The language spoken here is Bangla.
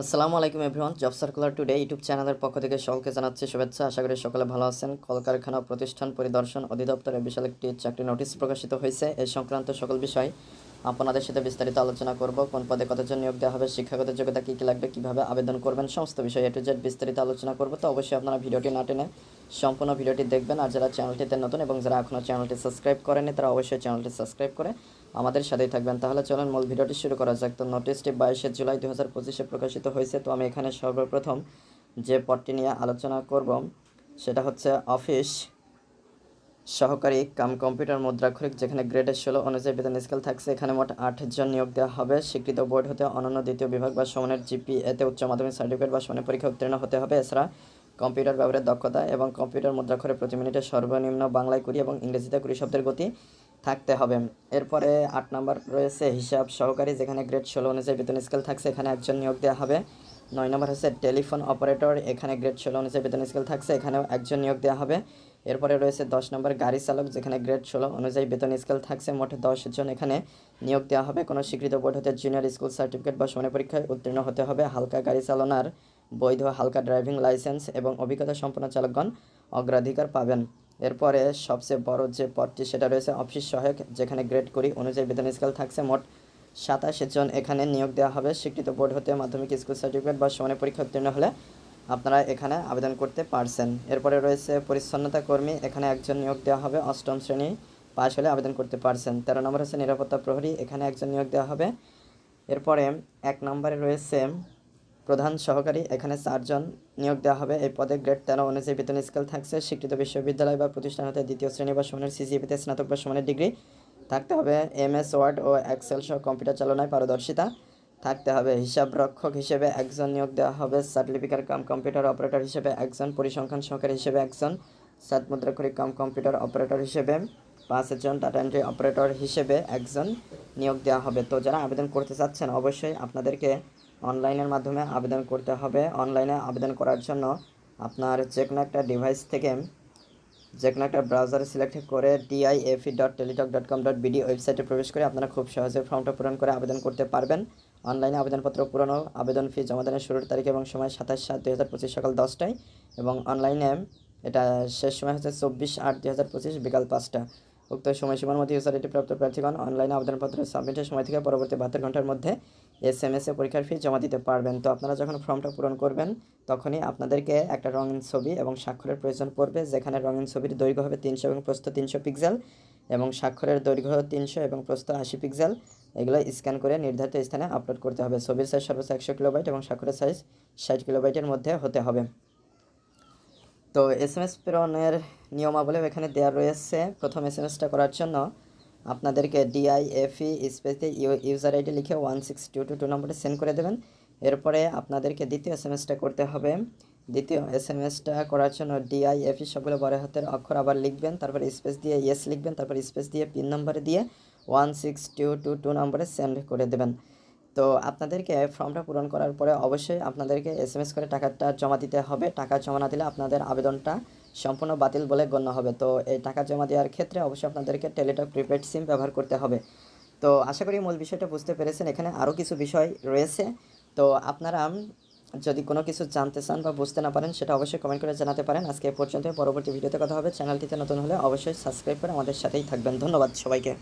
আসসালামু আলাইকুম everyone, job circular today YouTube চ্যানেলের পক্ষ থেকে সকলকে জানাচ্ছি শুভেচ্ছা। আশা করি সকলে ভালো আছেন। কলকারখানা, প্রতিষ্ঠান পরিদর্শন অধিদপ্তরে বিশাল একটি চাকরি নোটিশ প্রকাশিত হয়েছে। এই সংক্রান্ত সকল বিষয় আপনাদের সাথে বিস্তারিত আলোচনা করব। কোন পদে কতজন নিয়োগ দেওয়া হবে, শিক্ষাগত যোগ্যতা কী কী লাগবে, কীভাবে আবেদন করবেন, সমস্ত বিষয় এ টু জেড বিস্তারিত আলোচনা করব। তো অবশ্যই আপনারা ভিডিওটি না টেনে সম্পূর্ণ ভিডিওটি দেখবেন। আর যারা চ্যানেলটিতে নতুন এবং যারা এখনও চ্যানেলটি সাবস্ক্রাইব করেনি তারা অবশ্যই চ্যানেলটি সাবস্ক্রাইব করে আমাদের সাথেই থাকবেন। তাহলে চলুন মূল ভিডিওটি শুরু করা যাক। তো নোটিশটি বাইশে জুলাই দু হাজার পঁচিশে প্রকাশিত হয়েছে। তো আমি এখানে সর্বপ্রথম যে পদটি নিয়ে আলোচনা করব, সেটা হচ্ছে অফিস, সহকারী কাম কম্পিউটার মুদ্রাক্ষরিক, যেখানে গ্রেডের ষোলো অনুযায়ী বেতন স্কেল থাকছে। এখানে মোট আট জন নিয়োগ দেওয়া হবে। স্বীকৃত বোর্ড হতে অনন্য দ্বিতীয় বিভাগ বা সমানের জিপি এতে উচ্চ মাধ্যমিক সার্টিফিকেট বা সমানের পরীক্ষা উত্তীর্ণ হতে হবে। এছাড়া কম্পিউটার ব্যবহারের দক্ষতা এবং কম্পিউটার মুদ্রাক্ষরে প্রতি মিনিটে সর্বনিম্ন বাংলায় কুড়ি এবং ইংরেজিতে কুড়ি শব্দের গতি থাকতে হবে। এরপরে আট নাম্বার রয়েছে হিসাব সহকারী, যেখানে গ্রেড ষোলো অনুযায়ী বেতন স্কেল থাকছে, এখানে একজন নিয়োগ দেওয়া হবে। নয় নম্বর হচ্ছে টেলিফোন অপারেটর এখানে গ্রেড ষোলো অনুযায়ী বেতন স্কেল থাকছে, এখানেও একজন নিয়োগ দেওয়া হবে। এরপরে রয়েছে দশ নম্বর গাড়ি চালক, যেখানে গ্রেড ষোলো অনুযায়ী বেতন স্কেল থাকছে, মোট দশ জন এখানে নিয়োগ দেওয়া হবে। কোনো স্বীকৃত বোর্ড হতে জুনিয়র স্কুল সার্টিফিকেট বা সমানের পরীক্ষায় উত্তীর্ণ হতে হবে। হালকা গাড়ি চালানোর বৈধ হালকা ড্রাইভিং লাইসেন্স এবং অভিজ্ঞতা সম্পন্ন চালকগণ অগ্রাধিকার পাবেন। এরপরে সবচেয়ে বড় যে পদটি সেটা রয়েছে অফিস সহায়ক, যেখানে গ্রেড করি অনুযায়ী বেতন স্কেল থাকছে মোট সাতাশি জন। এখানে নিয়োগ দেওয়া হবে। স্বীকৃত বোর্ড হতে মাধ্যমিক স্কুল সার্টিফিকেট বা সমানের পরীক্ষা উত্তীর্ণ হলে আপনারা এখানে আবেদন করতে পারছেন। এরপরে রয়েছে পরিচ্ছন্নতা কর্মী, এখানে একজন নিয়োগ দেওয়া হবে। অষ্টম শ্রেণি পাশ হলে আবেদন করতে পারছেন। তেরো নম্বর হচ্ছে নিরাপত্তা প্রহরী, এখানে একজন নিয়োগ দেওয়া হবে। এরপরে এক নম্বরে রয়েছে প্রধান সহকারী, এখানে চারজন নিয়োগ দেওয়া হবে। এই পদে গ্রেড তেরো অনুযায়ী বেতন স্কেল থাকছে। স্বীকৃত বিশ্ববিদ্যালয় বা প্রতিষ্ঠান হতে দ্বিতীয় শ্রেণি বা সমানের সিজিপিতে স্নাতক বা সমানের ডিগ্রি থাকতে হবে। এম এস ওয়ার্ড ও এক্সেল সহ কম্পিউটার চালনায় পারদর্শিতা থাকতে হবে। হিসাব রক্ষক হিসেবে একজন নিয়োগ দেওয়া হবে। সার্টিফিকেট কাম কম্পিউটার অপারেটর হিসেবে একজন। পরিসংখ্যান সহকারী হিসেবে একজন। সাত মুদ্রাক্ষরিক কাম কম্পিউটার অপারেটর হিসেবে পাঁচজন ডাটা এন্ট্রি অপারেটর হিসেবে একজন নিয়োগ দেওয়া হবে। তো যারা আবেদন করতে চাচ্ছেন, অবশ্যই আপনাদেরকে অনলাইনের মাধ্যমে আবেদন করতে হবে। অনলাইনে আবেদন করার জন্য আপনার যে কোনো একটা ডিভাইস থেকে যে কোনো একটা ব্রাউজার সিলেক্ট করে DIFE dot Teletalk dot com dot BD ওয়েবসাইটে প্রবেশ করে আপনারা খুব সহজে ফর্মটা পূরণ করে আবেদন করতে পারবেন। অনলাইনে আবেদনপত্র পূরণ ও আবেদন ফি জমা দানের শুরুর তারিখ এবং সময় সাতাশ সাত দুই হাজার পঁচিশ সকাল দশটায় এবং অনলাইনে এটা শেষ সময় হচ্ছে চব্বিশ আট দুই হাজার পঁচিশ বিকাল পাঁচটা। উক্ত সময়সীমার মধ্যে ইউজারিটি প্রাপ্ত প্রার্থীগণ অনলাইনে আবেদনপত্র সাবমিটের সময় থেকে পরবর্তী বাহাত্তর ঘণ্টার মধ্যে এস এম এসে পরীক্ষার ফি জমা দিতে পারবেন। তো আপনারা যখন ফর্মটা পূরণ করবেন, তখনই আপনাদেরকে একটা রঙিন ছবি এবং স্বাক্ষরের প্রয়োজন পড়বে, যেখানে রঙিন ছবির দৈর্ঘ্য হবে তিনশো এবং প্রস্থ তিনশো পিক্সেল এবং স্বাক্ষরের দৈর্ঘ্য তিনশো এবং প্রস্থ আশি পিক্সেল এগুলো স্ক্যান করে নির্ধারিত স্থানে আপলোড করতে হবে। ছবির সাইজ সর্বোচ্চ একশো কিলোবাইট এবং স্বাক্ষরের সাইজ ষাট কিলোবাইটের মধ্যে হতে হবে। তো এস এম এস প্রেরণের নিয়মাবলী এখানে দেওয়া রয়েছে। প্রথম এস এম এসটা করার জন্য আপনাদেরকে ডিআইএফই স্পেস দিয়ে ইউজার আইডি লিখে one six two two two নম্বরে সেন্ড করে দেবেন। এরপরে আপনাদেরকে দ্বিতীয় এস এম এসটা করতে হবে। দ্বিতীয় এস এম এসটা করার জন্য ডিআইএফই সবগুলো বড় হাতের অক্ষর আবার লিখবেন, তারপর স্পেস দিয়ে ইয়েস লিখবেন, তারপর স্পেস দিয়ে পিন নম্বরে দিয়ে one six two two two নম্বরে সেন্ড করে দেবেন। তো আপনাদেরকে ফর্মটা পূরণ করার পরে অবশ্যই আপনাদেরকে এস এম এস করে টাকাটা জমা দিতে হবে। টাকা জমা না দিলে আপনাদের আবেদনটা সম্পূর্ণ বাতিল বলে গণ্য হবে। তো এই টাকা জমা দেওয়ার ক্ষেত্রে অবশ্যই আপনাদেরকে টেলিটক প্রিপেড সিম ব্যবহার করতে হবে। তো আশা করি মূল বিষয়টা বুঝতে পেরেছেন। এখানে আরও কিছু বিষয় রয়েছে। তো আপনারা যদি কোনো কিছু জানতে চান বা বুঝতে না পারেন, সেটা অবশ্যই কমেন্ট করে জানাতে পারেন। আজকে পর্যন্ত পরবর্তী ভিডিওতে কথা হবে। চ্যানেলটিতে নতুন হলে অবশ্যই সাবস্ক্রাইব করে আমাদের সাথেই থাকবেন। ধন্যবাদ সবাইকে।